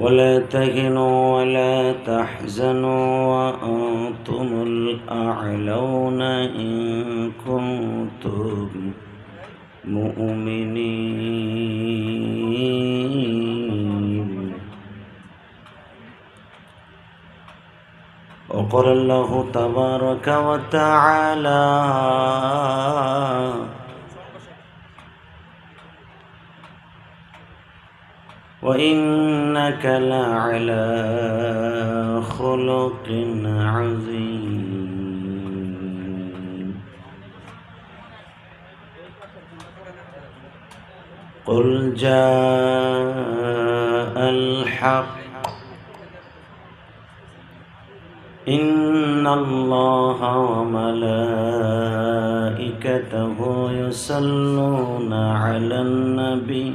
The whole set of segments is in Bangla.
ولا تهنوا ولا تحزنوا وأنتم الأعلون إن كنتم مؤمنين. وقال الله تبارك وتعالى وإنك لعلى خلق عظيم. قل جاء الحق إن الله وملائكته يصلون على النبي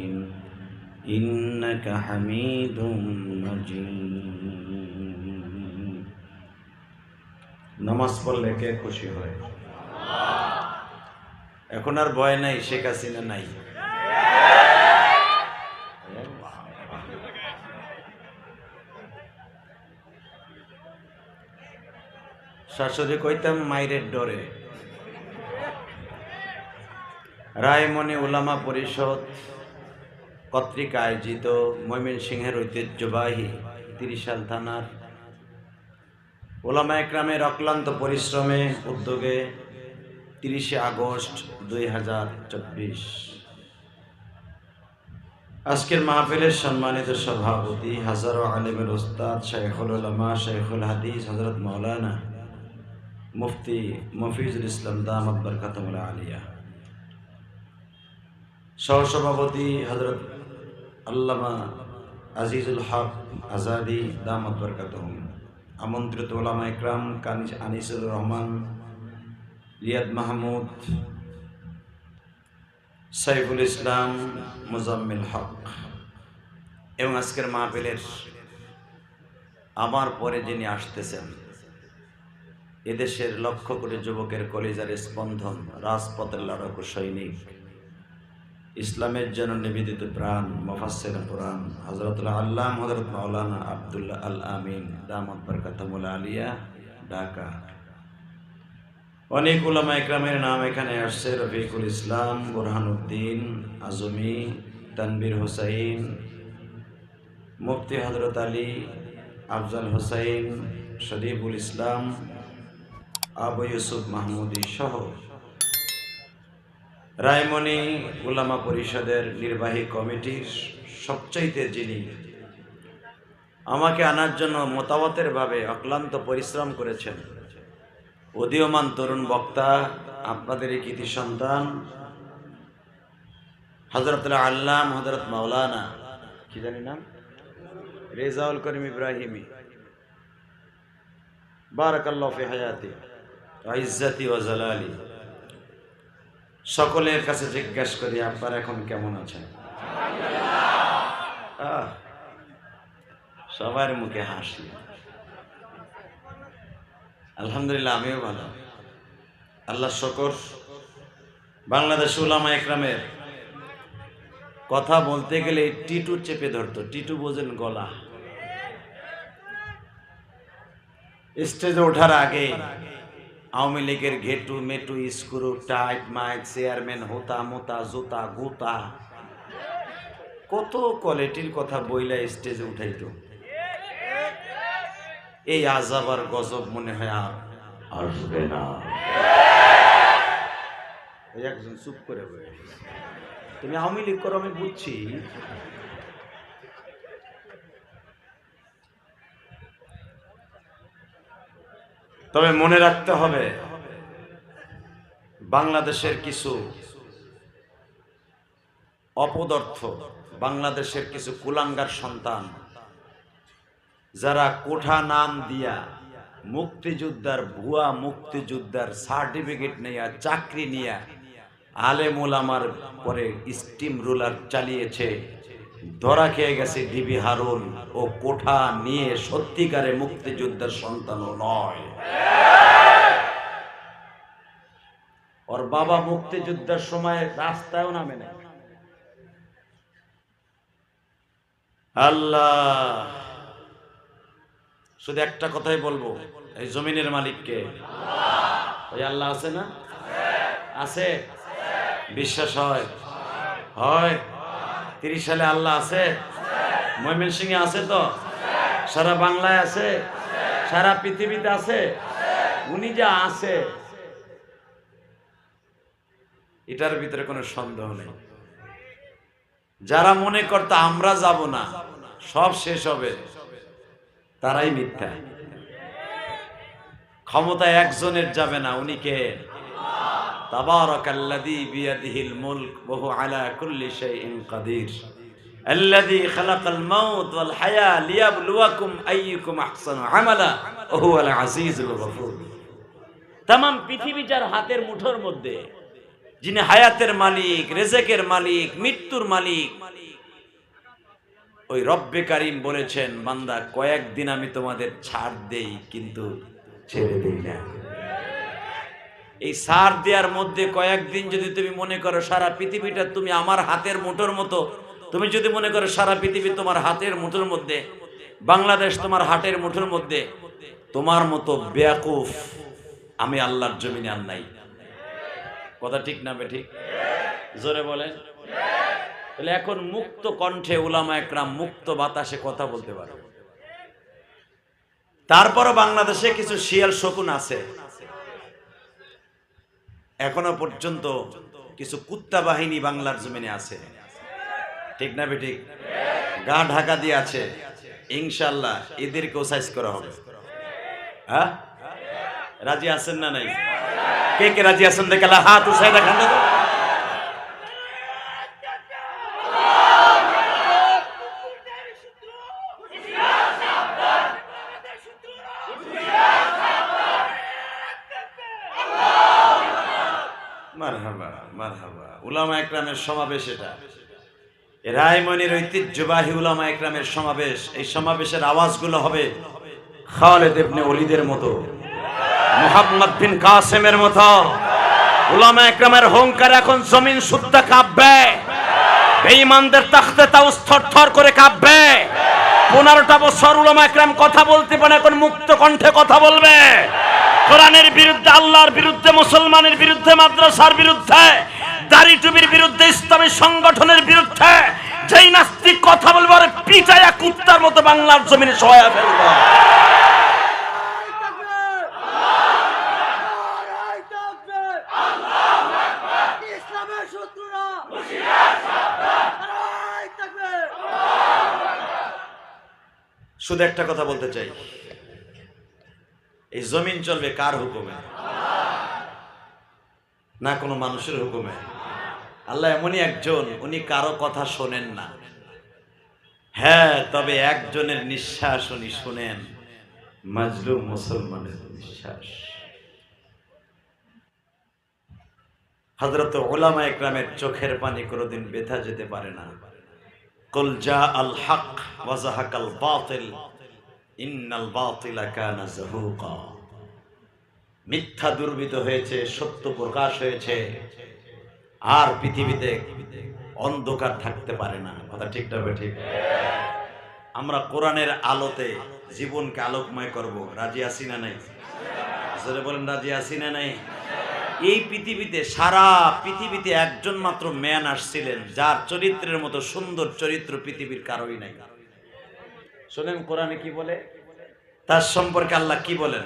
إنك حميد مجيد নামাজ পড়লে কে খুশি হয় এখন আর ভয় নাই শেখ হাসিনা নাই শাশুড়ি কইতাম মাইরের ডরে রায়মণি ওলামা পরিষদ কর্তৃক আয়োজিত ময়মনসিংহের ঐতিহ্যবাহী তিরিশাল থানার ওলামা একরামের অক্লান্ত পরিশ্রমে উদ্যোগে তিরিশে আগস্ট দুই হাজার চব্বিশ। আজকের মাহফিলের সম্মানিত সভাপতি হাজারো আলিমের ওস্তাদ শেখুল উলামা শেখুল হাদিস হজরত মৌলানা মুফতি মফিজুল ইসলাম দামদ বরকাতমুল আলিয়া। সহসভাপতি হজরত আল্লামা আজিজুল হক আজাদি দামদ বরকাতহম আমন্ত্রিত ওলামা ইকরাম কানিস আনিসুর রহমান রিয়াদ মাহমুদ, সাইফুল ইসলাম, মুজাম্মিল হক। এবং আজকের মাহফিলের আমার পরে যিনি আসতেছেন, এদেশের লক্ষ কোটি যুবকের কলিজার স্পন্দন, রাজপথের লড়াকু সৈনিক ইসলামের জন্য নিবেদিত প্রাণ মফাসের কোরআন হজরতুল্লাহ আল্লাহ হজরত মাওলানা আবদুল্লাহ আল আমিন দামদ বরকাতমুল আলিয়া, ঢাকা। অনেক উলামা একরামের নাম এখানে আসছে, রফিকুল ইসলাম, বোরহানুদ্দিন, আজমি, তানবির হোসাইন, মুফতি হজরত আলী, আফজাল হোসাইন, শরীফুল ইসলাম, আবু ইউসুফ মাহমুদি সহ। রায়মণি উলামা পরিষদের নির্বাহী কমিটির সবচাইতে যিনি আমাকে আনার জন্য মতামতের ভাবে অক্লান্ত পরিশ্রম করেছেন, উদীয়মান তরুণ বক্তা, আপনাদেরই কৃতি সন্তান হজরত আল্লাম হজরত মাওলানা, কি জানি নাম? রেজাউল করিম ইব্রাহিমি। বারাকাল্লাহ হায়াতি, ইজ্জাতি ও জালালি। সকলের কাছে জিজ্ঞাসা করি আপনারা এখন কেমন আছেন সবার মুখে হাসি। আলহামদুলিল্লাহ, আমিও ভালো। আল্লাহ শকর। বাংলাদেশ উলামা একরামের কথা বলতে গেলে টিটু চেপে ধরতো। টিটু বোঝেন গলা। স্টেজে ওঠার আগে আওয়ামী লীগের ঘেটু মেটু স্ক্রু, টাইট মাইট চেয়ারম্যান, হোতা মোতা, জুতা, গুতা। কত কোয়ালিটির কথা বইলা স্টেজে উঠাইতো। এই আজাব আর গজব মনে হয় আর আসবে না। একজন চুপ করে তুমি আওয়ামী লীগ করো, আমি বুঝছি। তবে মনে রাখতে হবে, বাংলাদেশের কিছু অপদর্থ, বাংলাদেশের কিছু কুলাঙ্গার সন্তান, যারা কোঠা নাম দিয়া মুক্তিযোদ্ধার ভুয়া মুক্তিযোদ্ধার সার্টিফিকেট নিয়ে, চাকরি নিয়ে আলেম ওলামার পরে স্টিম রুলার চালিয়েছে। ধরা খেয়ে গেছে ডিবি হারুন ও কোঠা নিয়ে সত্যিকারে মুক্তিযোদ্ধার সন্তানও নয়। ওর বাবা মুক্তিযুদ্ধের সময় রাস্তায়ও নামে নাই। আল্লাহ, শুধু একটা কথাই বলব, এই জমিনের মালিককে। ওই আল্লাহ আছে না? আছে। বিশ্বাস হয়? হয়। তিরিশ সালে আল্লাহ আছে? ময়মন সিংহে আছে তো? সারা বাংলায় আছে? সারা পৃথিবীতে আছে? উনি যা আছে। এটার ভিতরে কোনো সন্দেহ নেই। যারা মনে করতো আমরা যাব না, সব শেষ হবে। তারাই মিথ্যা। ক্ষমতা একজনের যাবে না, উনি কে? তাবারাকাল্লাযী বিয়াদিহিল মুলক ওয়া হুয়া আলা কুল্লি শাইইন কাদির الذي خلق الموت والحياة ليبلوكم أيكم أحسن عملا وهو العزيز الغفور তামাম পৃথিবী যার হাতের মুঠোর মধ্যে যিনি হায়াতের মালিক রেজেকের মালিক মৃত্যুর মালিক ওই রব্বে কারিম বলেছেন বান্দা কয়েকদিন আমি তোমাদের ছাড় দেই কিন্তু ছেড়ে দিই না এই সার দেওয়ার মধ্যে কয়েকদিন যদি তুমি মনে করো সারা পৃথিবীটা তুমি আমার হাতের মুঠোর মতো, তুমি যদি মনে করো সারা পৃথিবী তোমার হাতের মুঠোর মধ্যে, বাংলাদেশ তোমার হাটের মুঠোর মধ্যে, তোমার মতো বেয়াকুফ আমি আল্লাহর জমিনে আর নাই। কথা ঠিক না ঠিক? জোরে বলেন। তাহলে এখন মুক্ত কণ্ঠে উলামা একরাম মুক্ত বাতাসে কথা বলতে পারে। তারপরও বাংলাদেশে কিছু শিয়াল শকুন আছে। এখনও পর্যন্ত কিছু কুত্তা বাহিনী বাংলার জমিনে আছে। ঠিক না বেঠিক? গা ঢাকা দিয়ে আছে। ইনশাল্লাহ এদেরকেও সাইজ করা হবে। হ্যাঁ? রাজি আছেন না নাই? কে কে রাজি আছেন দেখে হাত উঠাই দেখান একরামের সমাবেশ এটা। রায়মনির ঐতিহ্যবাহী উলামা একরামের সমাবেশ, এই সমাবেশের আওয়াজগুলো হবে মতো, মোহাম্মদ বিন কাসেমের মতো। উলামা একরামের হংকার এখন জমিন তাও করে পনেরোটা বছর উলামা একরাম কথা বলতে পারে, এখন মুক্ত কণ্ঠে কথা বলবে। কোরআনের বিরুদ্ধে, আল্লাহর বিরুদ্ধে, মুসলমানের বিরুদ্ধে, মাদ্রাসার বিরুদ্ধে দাড়ি টুপির বিরুদ্ধে ইসলামী সংগঠনের বিরুদ্ধে যেই নাস্তিক কথা বলব আরে পিটাইয়া কুত্তার মতো বাংলার জমিনে সহায় ফেলব। শুধু একটা কথা বলতে চাই। এই জমিন চলবে কার হুকুমে? না কোনো মানুষের হুকুমে? আল্লাহ এমনই একজন, উনি কারও কথা শোনেন না। হ্যাঁ তবে একজনের নিঃশ্বাস উনি শুনেন। মাজলুম মুসলমানের নিঃশ্বাস। হজরত ওলামা একরামের চোখের পানি কোনোদিন বেথা যেতে পারে না। কলজা আল হক ওয়াজাহাকাল বাতিল, ইন্নাল বাতিলা কানা যাহুকা মিথ্যা দুর্বিত হয়েছে, সত্য প্রকাশ হয়েছে। আর পৃথিবীতে অন্ধকার থাকতে পারে না। কথা ঠিক না বে ঠিক? আমরা কোরআনের আলোতে জীবনকে আলোকময় করব। রাজি আসি না নাই? বলেন, রাজি আছি না নাই? এই পৃথিবীতে, সারা পৃথিবীতে একজন মাত্র ম্যান আসছিলেন, যার চরিত্রের মতো সুন্দর চরিত্র পৃথিবীর কারোই নাই। শোনেন, কোরআনে কি বলে? তার সম্পর্কে আল্লাহ কি বলেন?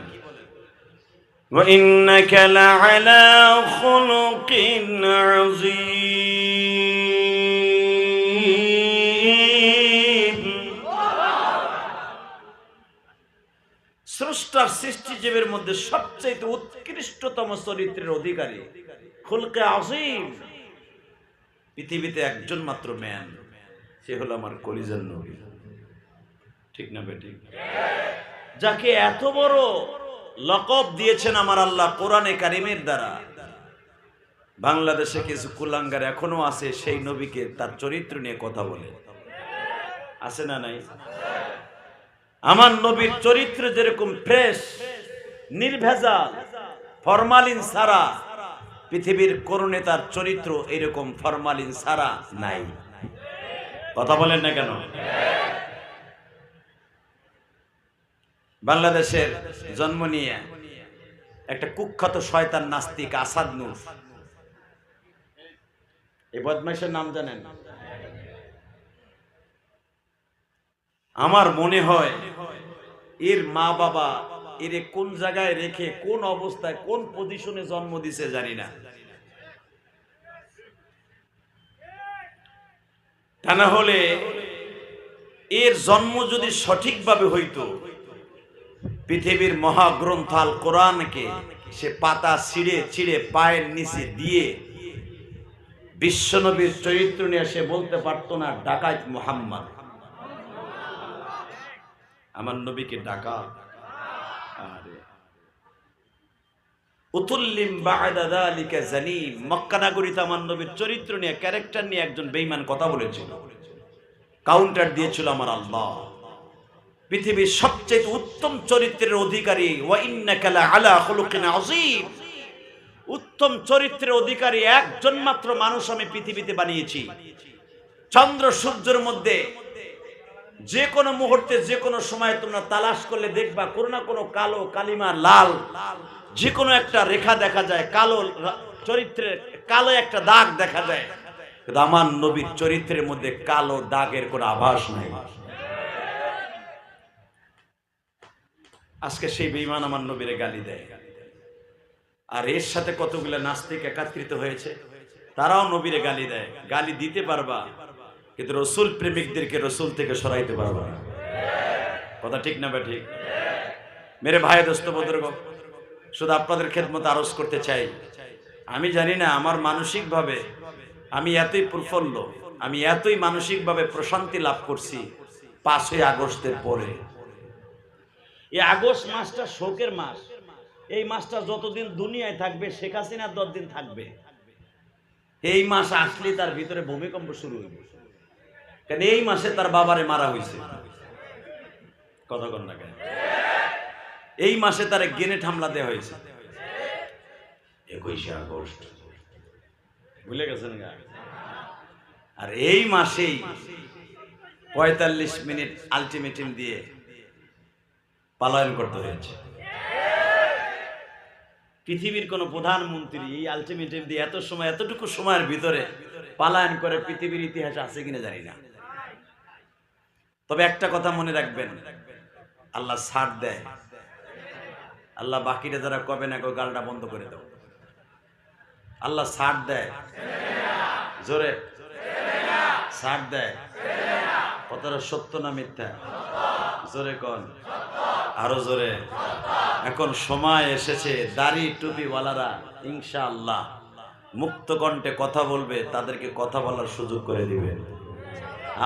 وإنك لعلى خلق عظيم স্রষ্টার সৃষ্টিজীবের মধ্যে সবচেয়ে উৎকৃষ্টতম চরিত্রের অধিকারী খুলকে আজিম পৃথিবীতে একজন মাত্র ম্যান সে হলো আমার কলিজার নবী ঠিক না বেটি যাকে এত বড় লকব দিয়েছেন আমার আল্লাহ কোরআনে কারিমের দ্বারা। বাংলাদেশে কিছু কুলাঙ্গার এখনও আছে, সেই নবীকে তার চরিত্র নিয়ে কথা বলে। আছে না নাই? আমার নবীর চরিত্র যেরকম ফ্রেশ নির্ভেজাল ফরমালিন সারা পৃথিবীর কোন নেতার চরিত্র এরকম ফরমালিন ছাড়া নাই। কথা বলেন না কেন? বাংলাদেশের জন্ম নিয়ে একটা কুখ্যাত শয়তান নাস্তিক আসাদ নূর। এই বদমাইশের নাম জানেন? আমার মনে হয় এর মা বাবা এরে কোন জায়গায় রেখে, কোন অবস্থায়, কোন পজিশনে জন্ম দিছে জানি না। তা না হলে এর জন্ম যদি সঠিকভাবে হইতো পৃথিবীর মহাগ্রন্থ আল কোরআনকে সে পাতা ছিঁড়ে ছিঁড়ে পায়ের নিচে দিয়ে বিশ্বনবীর চরিত্র নিয়ে সে বলতে পারতো না, ডাকাত মোহাম্মদ। আমার নবীকে ডাকা। আরে। উতুল্লিম বা'দা যালিকা জানিম মক্কা নগরীতে নবীর চরিত্র নিয়ে, ক্যারেক্টার নিয়ে একজন বেঈমান কথা বলেছিল। কাউন্টার দিয়েছিল আমার আল্লাহ। পৃথিবীর সবচেয়ে উত্তম চরিত্রের অধিকারী, ওয়া ইন্নাকা আলা খুলুকিন আযীম। উত্তম চরিত্রের অধিকারী একজন মাত্র মানুষ আমি পৃথিবীতে বানিয়েছি। চন্দ্র সূর্যের মধ্যে যে কোনো মুহূর্তে, যে কোনো সময় তোমরা তালাশ করলে দেখবা কোনো না কোনো কালো কালিমা লাল। যে কোনো একটা রেখা দেখা যায়, কালো চরিত্রের কালো একটা দাগ দেখা যায়। কিন্তু আমার নবীর চরিত্রের মধ্যে কালো দাগের কোনো আভাস নাই। আজকে সেই বেঈমান আমার নবীরে গালি দেয়। আর এর সাথে কতগুলো নাস্তিক একাত্রিত হয়েছে, তারাও নবীরে গালি দেয়। গালি দিতে পারবা, কিন্তু রসুল প্রেমিকদেরকে রসুল থেকে সরাইতে পারবা কথা ঠিক না বা ঠিক? মেরে ভাই, দোস্ত বদর্গ শুধু আপনাদের খেদমত আরজ করতে চাই। আমি জানি না আমার মানসিকভাবে আমি এতই প্রফুল্ল, আমি এতই মানসিকভাবে প্রশান্তি লাভ করছি পাঁচই আগস্টের পরে। এই আগস্ট মাসটা শোকের মাস। এই মাসটা যতদিন দুনিয়ায় থাকবে, শেখ হাসিনা ততদিন থাকবে। এই মাস আসলে তার ভিতরে ভূমিকম্প শুরু হইবে। কেন এই মাসে তার বাবারে মারা হয়েছে কতক্ষণ না কেন? এই মাসে তার গেনে হামলা দেওয়া হয়েছে। একুশে আগস্ট। ভুলে গেছেন আর এই মাসেই পঁয়তাল্লিশ মিনিট আলটিমেটাম দিয়ে পালায়ন করতে হয়েছে। পৃথিবীর কোন প্রধানমন্ত্রী এই আলটিমেটাম দিয়ে এত সময়, এতটুকু সময়ের ভিতরে পালায়ন করে পৃথিবীর ইতিহাস আছে কিনা জানি না। তবে একটা কথা মনে রাখবেন, আল্লাহ ছাড় দেয়। আল্লাহ বাকিটা যারা কবে না গালটা বন্ধ করে দাও আল্লাহ ছাড় দেয়। জোরে। ছাড় দেয়। কতটা সত্য না মিথ্যা? জোরে কন। আরও জোরে। এখন সময় এসেছে, দাড়ি টুপিওয়ালারা, ইনশাআল্লাহ, মুক্ত কণ্ঠে কথা বলবে, তাদেরকে কথা বলার সুযোগ করে দিবে।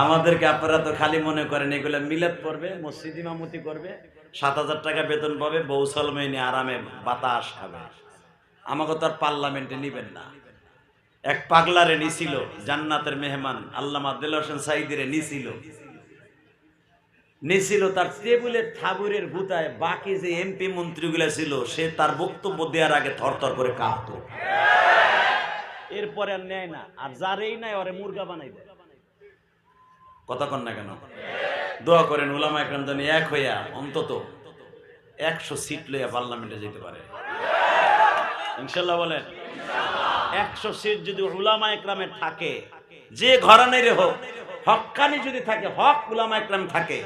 আমাদেরকে আপনারা তো খালি মনে করেন, এগুলো মিলাদ করবে মসজিদ ইমামতি করবে, সাত হাজার টাকা বেতন পাবে বৌসালমে নিয়ে আরামে বাতাস খাবে। আমাকে তো আর পার্লামেন্টে নিবেন না। এক পাগলারে নিছিল, জান্নাতের মেহমান, আল্লামা দিল হোসেন সাইদিরে নিছিল। নিছিল তার টেবিলের ঠাকুরের গুতায়, বাকি যে এমপি মন্ত্রীগুলো ছিল, সে তার বক্তব্য দেওয়ার আগে থরথর করে কাঁপতো। এরপরে আর নেয় না, আর যারেই নাই ওরে মুরগা বানাই দেয়। কথা কন না কেন? দোয়া করেন উলামা একরাম যেন এক হইয়া অন্তত একশো সিট লইয়া পার্লামেন্টে যেতে পারে। ইনশাল্লাহ বলেন, একশো সিট যদি উলামা একরামের থাকে, যে ঘরানের হোক হক্কানি যদি থাকে, হক উলামা একরাম থাকে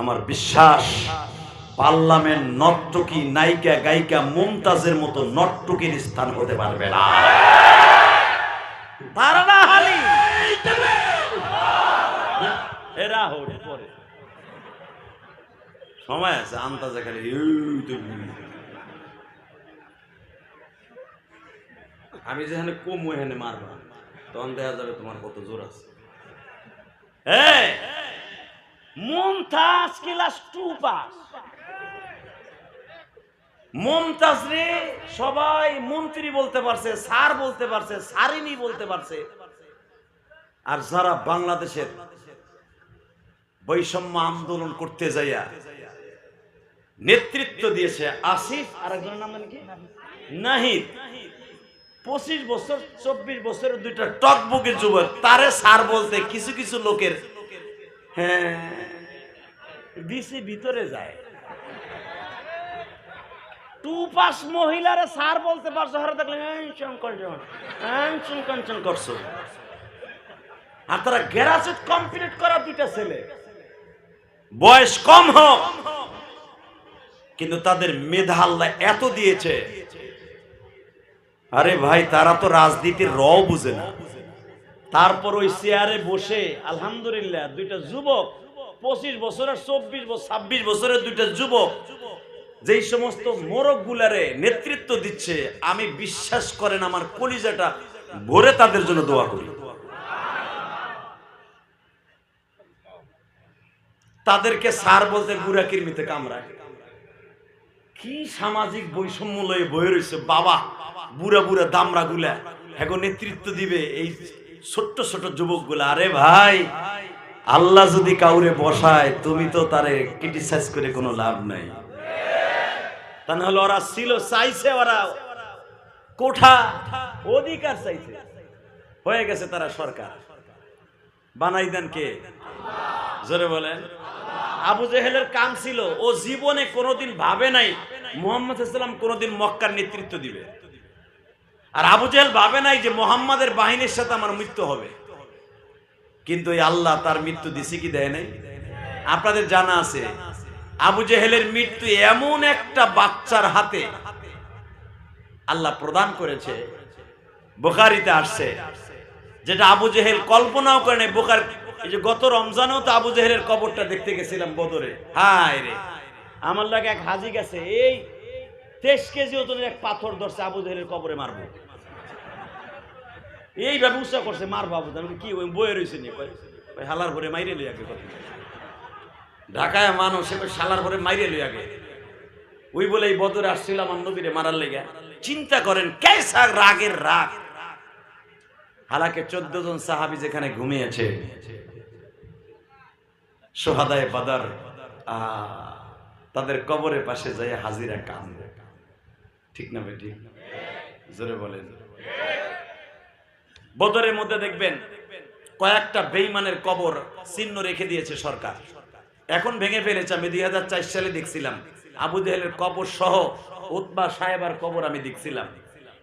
আমার বিশ্বাস, পার্লামেন্ট নর্তকী নায়িকা গায়িকা মুমতাজের মতো নর্তকীর স্থান হতে পারবে না। আমি যেখানে কম ওখানে মারবা। তখন দেখা যাবে তোমার কত জোর আছে। Mumtaz class two pass Momtaz রে সবাই মন্ত্রী বলতে পারছে, স্যার বলতে পারছে সারিনী বলতে পারছে। আর যারা বাংলাদেশের বৈষম্য আন্দোলন করতে যাইয়া নেতৃত্ব দিয়েছে, আসিফ আর একজনের নাম কি? নাহিদ। পঁচিশ বছর, চব্বিশ বছরের দুইটা টকবুকের যুবক, তারে সার বলতে কিছু কিছু লোকের হ্যাঁ বিসি ভিতরে যায়। টু পাস বলতে পারছ হারে দেখলে শঙ্কর করছ আর তারা কমপ্লিট করা দুইটা ছেলে। বয়স কম হোক, কিন্তু তাদের মেধা আল্লাহ এত দিয়েছে। আরে ভাই, তারা তো রাজনীতির র বুঝে না। তারপর ওই চেয়ারে বসে, আলহামদুলিল্লাহ, দুইটা যুবক পঁচিশ বছর আর চব্বিশ বছর, ছাব্বিশ বছরের দুইটা যুবক, যেই সমস্ত মোরগ গুলারে নেতৃত্ব দিচ্ছে, আমি বিশ্বাস করেন আমার কলিজাটা ভরে তাদের জন্য দোয়া করি। তাদেরকে সার বলতে গুড়া কিরমিতে কামড়ায়। কি সামাজিক বৈষম্য লয়ে বয়ে রয়েছে বাবা, বুড়া বুড়া দামরা গুলা এখন নেতৃত্ব দিবে এই ছোট্ট ছোট যুবকগুলা আরে ভাই আল্লাহ যদি কাউরে বসায়, তুমি তো তারে ক্রিটিসাইজ করে কোনো লাভ নাই। তা ওরা ছিল, চাইছে ওরা কোঠা, অধিকার চাইছে। হয়ে গেছে তারা সরকার। বানাই দেন কে? জোরে বলেন। আবু জেহেলের কাম ছিল, ও জীবনে কোনোদিন ভাবে নাই, মোহাম্মদ ইসলাম কোনোদিন মক্কার নেতৃত্ব দিবে। আর আবু জেহেল ভাবে নাই যে মোহাম্মদের বাহিনীর সাথে আমার মৃত্যু হবে। কিন্তু এই আল্লাহ তার মৃত্যু দিছে কি দেয় নাই? আপনাদের জানা আছে, আবু জেহেলের মৃত্যু এমন একটা বাচ্চার হাতে আল্লাহ প্রদান করেছে, বোখারিতে আসছে, যেটা আবু জেহেল কল্পনাও করে নাই। বোকার এই যে গত রমজানেও তো আবু জেহেলের কবরটা দেখতে গেছিলাম বদরে। হায় রে। আমার লাগে এক হাজি গেছে, এই তেইশ কেজি ওজনের এক পাথর ধরছে আবু জাহেলের কবরে মারবো। এই ব্যবস্থা করছে মার বাবু জাহেল। আমি কি, ওই বয়ে রয়েছে নিয়ে কয় ওই হালার ভরে মাইরে লই আগে ঢাকায় মানুষ এবার শালার ভরে মাইরে লই আগে ওই বলে এই বদরে আসছিল আমার নবীরে মারার লেগে। চিন্তা করেন কেসা রাগের রাগ। হালাকে চোদ্দ জন সাহাবি যেখানে ঘুমিয়েছে। সোহাদায় বাদার তাদের কবরের পাশে যাই হাজিরা কান ঠিক না ঠিক জোরে বলেন। বদরের মধ্যে দেখবেন কয়েকটা বেইমানের কবর চিহ্ন রেখে দিয়েছে সরকার। এখন ভেঙে ফেলেছে, আমি দুই হাজার চার সালে দেখছিলাম। আবু জেহেলের কবর সহ উতবা সাহেবার কবর আমি দেখছিলাম।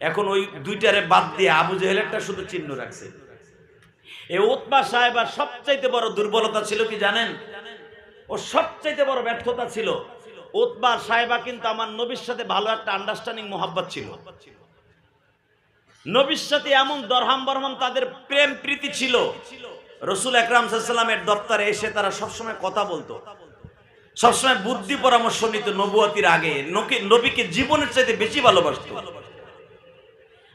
এখন ওই দুইটারে বাদ দিয়ে আবু জেহেলেরটা শুধু চিহ্ন রাখছে। এই উৎপা সাহেবার সবচাইতে বড় দুর্বলতা ছিল কি জানেন? ও সবচাইতে বড় ব্যর্থতা ছিল উৎপা সাহেবা কিন্তু আমার নবীর সাথে ভালো একটা আন্ডারস্ট্যান্ডিং মোহাব্বত ছিল। নবীর সাথে এমন দরহাম বরহাম তাদের প্রেম প্রীতি ছিল। রসুল একরাম সাল্লামের দপ্তরে এসে তারা সবসময় কথা বলতো। সবসময় বুদ্ধি পরামর্শ নিত নবুয়াতির আগে। নবীকে জীবনের চাইতে বেশি ভালোবাসতো।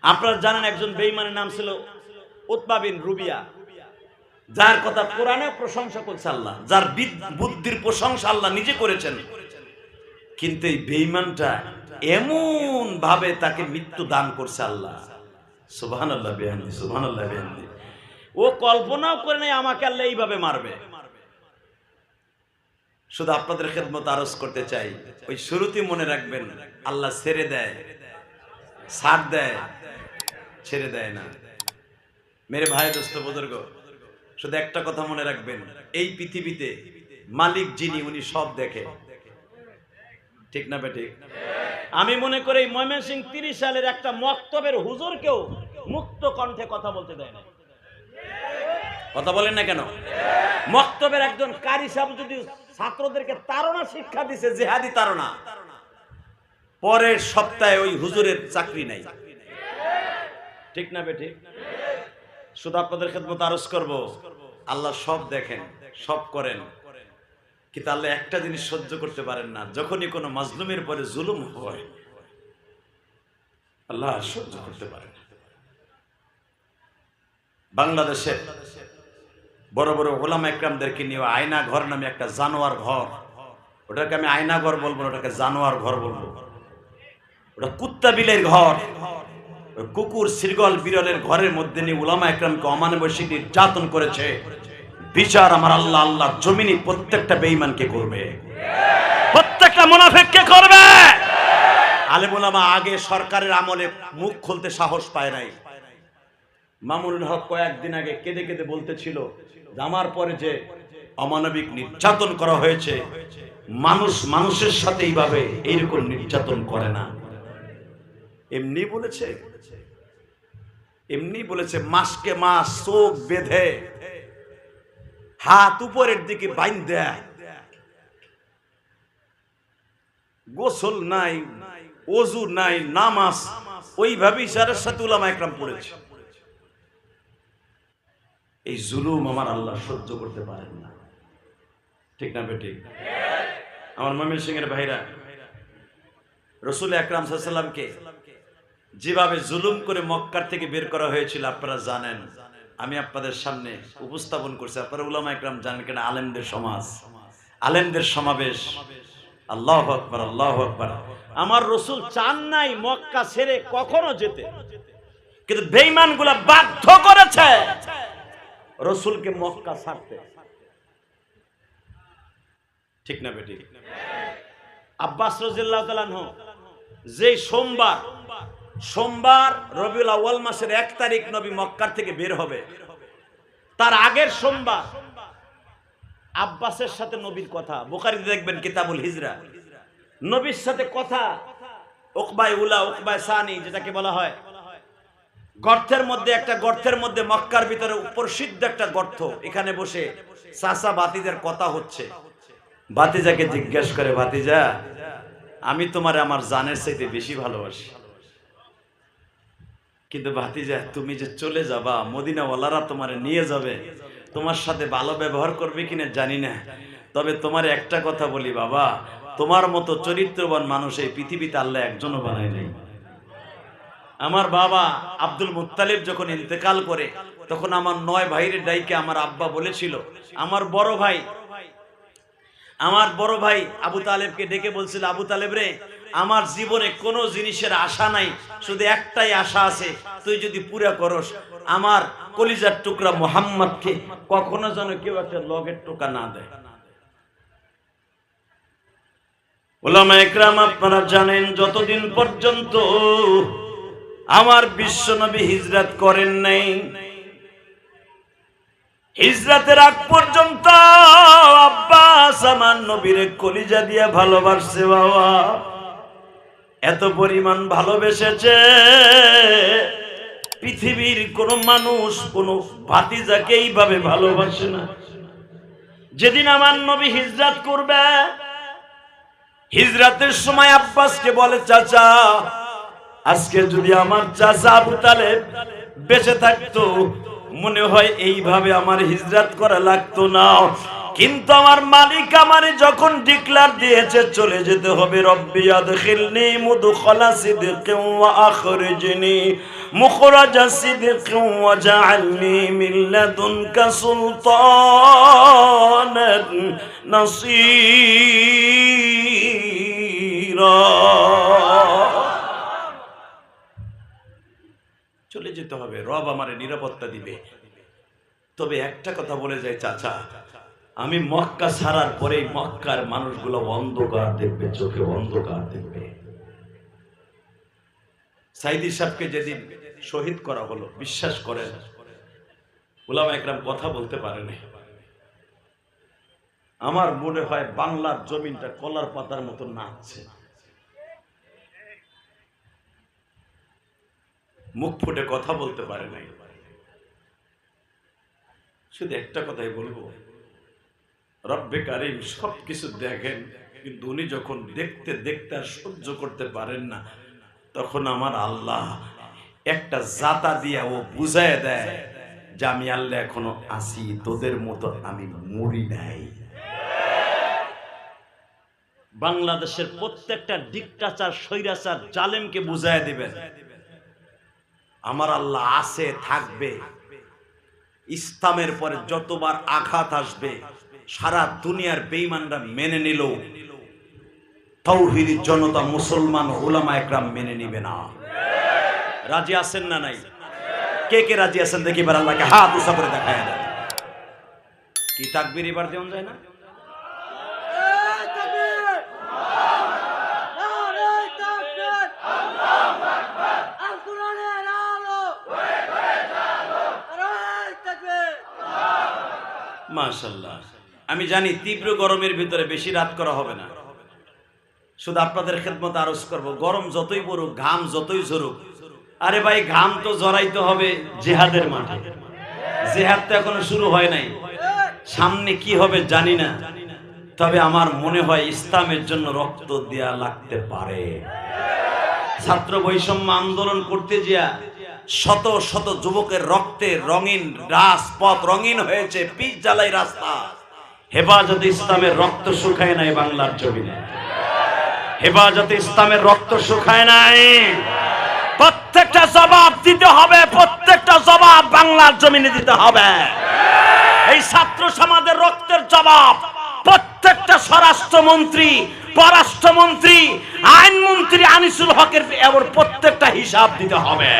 আপনারা জানেন একজন বেইমানের নাম ছিল উৎপা বিন রুবিয়া। যার কথা কোরআনে প্রশংসা করছে আল্লাহ। যার বুদ্ধির প্রশংসা আল্লাহ নিজে করেছেন। কিন্তু এই বেইমানটা এমন ভাবে তাকে মৃত্যু দান করছে আল্লাহ। আল্লাহ সুবহান আল্লাহ বেহান্দি ও কল্পনাও করে নাই আমাকে আল্লাহ এইভাবে মারবে। শুধু আপনাদের খেদমত আরজ করতে চাই, ওই মনে রাখবেন, আল্লাহ ছেড়ে দেয়, ছাড় দেয়, ছেড়ে দেয় না। মেরে ভাই, দোস্ত, বুজুর্গ, শুধু একটা কথা মনে রাখবেন, এই পৃথিবীতে মালিক যিনি, উনি সব দেখে। ঠিক না, বেঠিক? আমি মনে করি ময়মনসিং তিরিশ সালের একটা মক্তবের হুজুরকেও মুক্ত কণ্ঠে কথা বলতে দেয় না কথা বলেন না কেন? মক্তবের একজন কারি সাহেব যদি ছাত্রদেরকে তাড়না শিক্ষা দিছে, জেহাদি তাড়না পরের সপ্তাহে ওই হুজুরের চাকরি নাই। ঠিক না বেটি শুধু আপনাদের খেদমত আরজ করব, আল্লাহ সব দেখেন, সব করেন। কিন্তু আল্লাহ একটা জিনিস সহ্য করতে পারেন না, যখনই কোনো মাজলুমের পরে জুলুম হয়, আল্লাহ সহ্য করতে পারেন বাংলাদেশের বড় বড় ওলামা একরামদেরকে নিয়ে আয়না ঘর নামে একটা জানোয়ার ঘর, ওটাকে আমি আয়না ঘর বলব ওটাকে জানোয়ার ঘর বলব। ওটা কুত্তা বিলের ঘর কুকুর শৃগল বিরলের ঘরের মধ্যে নিয়ে উলামা একরামকে অমানবৈশিক নির্যাতন করেছে। বিচার আমার আল্লাহ আল্লাহ জমিনি প্রত্যেকটা বেঈমানকে করবে? প্রত্যেকটা মুনাফিককে করবে? আলেম উলামা আগে সরকারের আমলে মুখ খুলতে সাহস পায় নাই। মামুনুল হক কয়েকদিন আগে কেঁদে কেঁদে বলতেছিল আমার পরে যে অমানবিক নির্যাতন করা হয়েছে মানুষ মানুষের সাথে এইভাবে এইরকম নির্যাতন করে না। এমনি বলেছে। এমনি বলেছে মাসকে মাস চোখ বেঁধে হাত উপরের দিকে বাইন দেয় গোসল নাই, অজু নাই, নামাজ। ওইভাবেই সারের সাথে উলামা একরাম পড়েছে। এই জুলুম আমার আল্লাহ সহ্য করতে পারেন না। ঠিক না বেঠিক? আমার মমিন সিং এর ভাইরা, রসুল আকরাম সাল্লামকে যেভাবে জুলুম করে মক্কার থেকে বের করা হয়েছিল, আপনারা জানেন। আমি আপনাদের সামনে উপস্থাপন করছি আপনারা উলামা একরাম জানেন কেন, আলেমদের সমাজ। আলেমদের সমাবেশ। আল্লাহ আকবার আল্লাহ আকবার। আমার রসুল চান নাই মক্কা ছেড়ে কখনো যেতে। কিন্তু বেইমানগুলা বাধ্য করেছে রসুলকে মক্কা ছাড়তে। ঠিক না বেটি? আব্বাস রাজিল্লাহ তালানহ যে সোমবার সোমবার রবিউল আউয়াল মাসের এক তারিখ নবী মক্কার থেকে বের হবে। তার আগের সোমবার আব্বাসের সাথে নবীর কথা। বুখারিতে দেখবেন কিতাবুল হিজরা। নবীর সাথে কথা ওকবাই উলা ওকবাই সানি যেটাকে বলা হয়। গর্তের মধ্যে, একটা গর্তের মধ্যে মক্কার ভিতরে প্রসিদ্ধ একটা গর্ত। এখানে বসে সাসা বাতিদের কথা হচ্ছে। বাতিজাকে জিজ্ঞেস করে, বাতিজা, আমি তোমার আমার জানের চাইতে বেশি ভালোবাসি। কিন্তু ভাতিজা, তুমি যে চলে যাবা, মদিনাওয়ালারা তোমার নিয়ে যাবে। তোমার সাথে ভালো ব্যবহার করবে কিনা জানি না। তবে তোমার একটা কথা বলি বাবা, তোমার মতো চরিত্রবান মানুষ এই পৃথিবীতে আল্লাহ একজনও বানায় নেই। আমার বাবা আব্দুল মুত্তালিব যখন ইন্তেকাল করে, তখন আমার নয় ভাইয়ের ডাইকে আমার আব্বা বলেছিল, আমার বড় ভাই, আমার বড় ভাই আবু তালেবকে ডেকে বলছিল, আবু তালেব রে আমার জীবনে কোনো জিনিসের আশা নাই, শুধু একটাই আশা আছে, তুই যদি পুরা করস, আমার কলিজার টুকরা মোহাম্মদকে কখনো যেন কেউ একটা লগের টোকা না দেয়। আপনারা জানেন, যতদিন পর্যন্ত আমার বিশ্বনবী হিজরত করেন নাই, হিজরতের আগ পর্যন্ত আব্বাস আমার নবীর কলিজা দিয়ে ভালোবাসছে বাবা। এত পরিমাণ ভালোবেসেছে। পৃথিবীর কোন মানুষ, কোন ভাতিজাকে এইভাবে ভালোবাসে না। যেদিন আমার নবী হিজরত করবে, হিজরতের সময় আব্বাসকে বলে, চাচা, আজকে যদি আমার চাচা আবু তালেব বেঁচে থাকতো, মনে হয় এইভাবে আমার হিজরাত করা লাগতো না। কিন্তু আমার মালিক আমারে যখন ডিক্লার দিয়েছে, চলে যেতে হবে মুখরাজা চলে যেতে হবে, রব আমারে নিরাপত্তা দিবে। তবে একটা কথা বলে যায় চাচা। আমি মক্কা ছাড়ার পরেই মক্কার মানুষগুলো অন্ধকার দেখবে, চোখে অন্ধকার দেখবে। সাইদি সাহেবকে যেদিন শহীদ করা হলো, বিশ্বাস করেন ওলামা একরাম কথা বলতে পারেনি। আমার মনে হয় বাংলার জমিনটা কলার পাতার মতো নাচছে। মুখ ফুটে কথা বলতে পারে নাই। শুধু একটা কথাই বলব রব্বে কারিম সব কিছু দেখেন, কিন্তু উনি যখন দেখতে দেখতে আর সহ্য করতে পারেন না, তখন আমার আল্লাহ একটা জাতা দিয়া ও বুঝায় দেয় যে আমি আল্লাহ এখনও আসি তোদের মতো আমি মরি নাই। বাংলাদেশের প্রত্যেকটা ডিকটাচার, স্বৈরাচার জালেমকে বুঝায় দিবেন। আমার আল্লাহ আছে, থাকবে। ইসলামের পরে যতবার আঘাত আসবে সারা দুনিয়ার বেইমানরা মেনে নিল। তৌহিদি জনতা মুসলমান ওলামা একরাম মেনে নিবে না। রাজি আছেন না নাই? কে কে রাজি আছেন দেখি এবার আল্লাহকে হাত উঁচা করে দেখায় দেন। কি তাকবির এবার দেওয়া যায় না! মাশাল্লাহ। আমি জানি তীব্র গরমের ভিতরে বেশি রাত করা হবে না। শুধু আপনাদের খেদমত আরজ করব। গরম যতই পড়ুক, ঘাম যতই ঝরুক, আরে ভাই, ঘাম তো জড়াইতে হবে জেহাদের মাঠে। জেহাদ তো এখনও শুরু হয় নাই। সামনে কি হবে জানি না। তবে আমার মনে হয় ইসলামের জন্য রক্ত দেয়া লাগতে পারে। ছাত্র বৈষম্য আন্দোলন করতে যা শত শত যুবকের রক্তে রঙিন রাজপথ রঙিন হয়েছে পিচ জ্বালাই রাস্তা। হেফাজতে ইসলামের রক্ত শুকায় নাই বাংলার জমিনে। হেফাজতে ইসলামের রক্ত শুকায় নাই। প্রত্যেকটা জবাব দিতে হবে, প্রত্যেকটা জবাব বাংলার জমিনে দিতে হবে। এই ছাত্র সমাজের রক্তের জবাব প্রত্যেকটা স্বরাষ্ট্রমন্ত্রী, পররাষ্ট্রমন্ত্রী, আইনমন্ত্রী আনিসুল হকের এবার প্রত্যেকটা হিসাব দিতে হবে।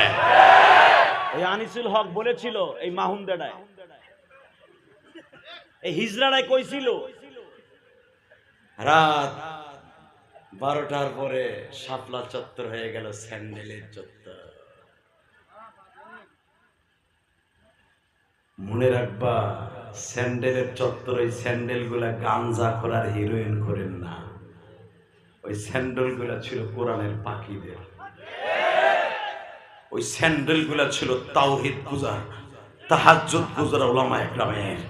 ওই আনিসুল হক বলেছিল, এই মাহুন্দাডায় এই হিজড়াটায় কইছিল, রাত বারোটার পরে শাপলা চত্বর হয়ে গেল স্যান্ডেলের চত্বর। মনে রাখবা, স্যান্ডেলের চত্বর, ওই স্যান্ডেলগুলা গাঞ্জা করার হিরোইন করেন না। ওই স্যান্ডেলগুলা ছিল কোরআনের পাখিদের। ওই স্যান্ডেলগুলা ছিল তাওহিদ পূজা তাহাজ্জুদ পূজার ওলামা একরামের